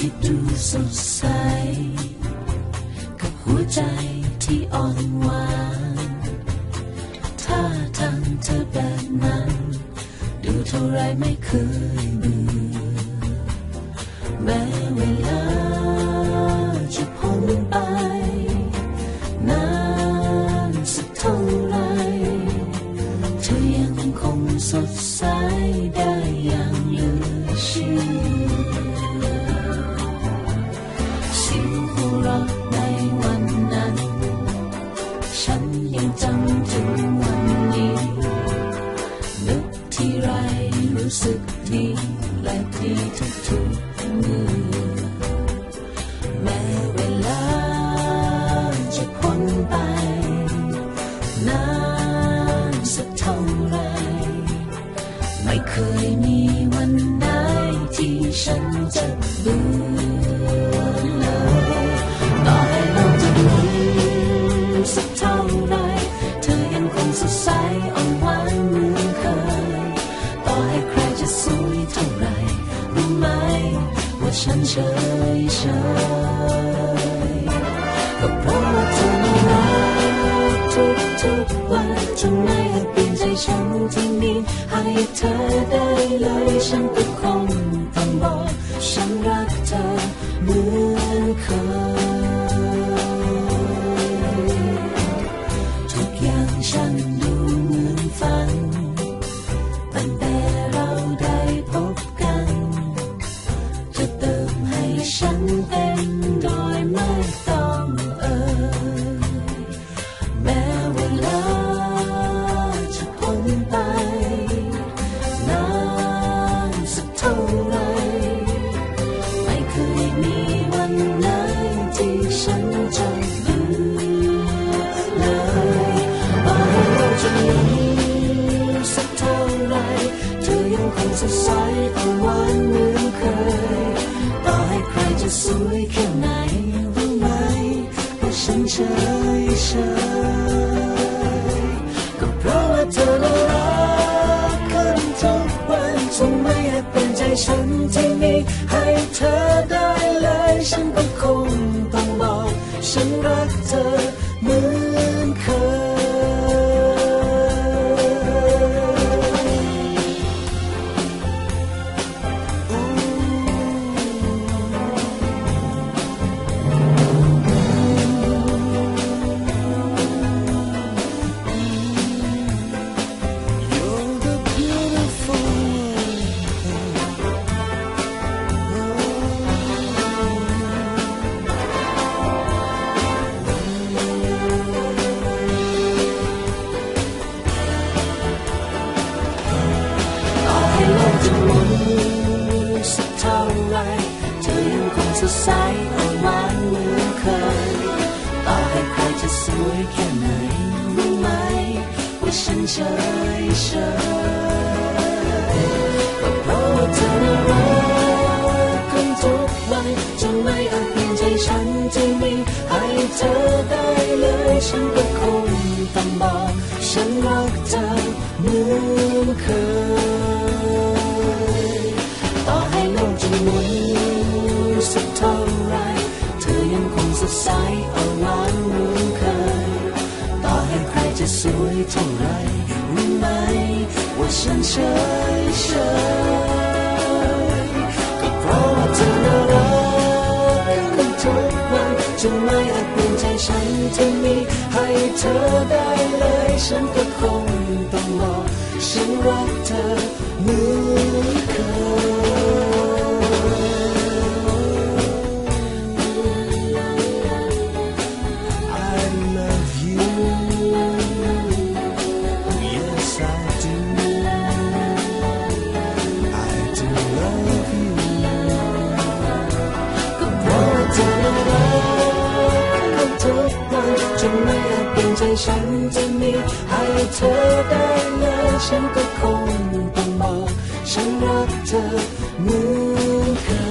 ที่ดูสดใส กับหัวใจที่อ่อนหวานถ้าทางเธอแบบนั้น ดูเท่าไรไม่เคยเบื่อแม้เวลาจะพ้นไป สึกดีและดีทุกๆมือแม้เวลาจะพ้นไปนานสักเท่าไรไม่เคยมีวันไหนที่ฉันจะเบื่อ ฉันเฉยเฉยก็เพราะว่าเธอน่ารักทุกทุกวันจนไม่อเปลี่ยนใจฉันที่มีให้เธอได้เลยฉันก็คงต้องบอกฉันรักเธอเหมือนเคย ให้ฉั จะสวยแค่ไหนรู้ไหมว่าฉันเฉยเฉยก็เพราะว่าเธอน่ารักขึ้นทุกวันจงไม่อาจเปลี่ยนใจฉันที่มีให้เธอได้เลย ฉันก็คงต้องบอก ฉันรักเธอเหมือน จะมุนสักเท่าไรเธอยังคงสดใสอ่อนหวานเหมือนเคยต่อให้ใครจะสวยแค่ไหนรู้ไหมว่าฉันเฉยเฉยก็เพราะว่าเธอน่ารักขึ้นทุกวันจนไม่อาจเปลี่ยนใจฉันที่มีให้เธอได้เลยฉันก็คงต้องบอกฉันรักเธอเหมือนเคย วยเท่าไรรู้ไหมว่าฉันเฉยเฉยก็เพราะว่าเธอน่ารักขึ้นทุกวันจนไม่อาจเปลี่ยนใจฉันที่มีให้เธอได้เลย ฉันก็คงต้องบอกฉันรักเธอเหมือนเคย ฉันจะมีให้เธอได้เลยฉันก็คงต้องบอกฉันรักเธอเหมือน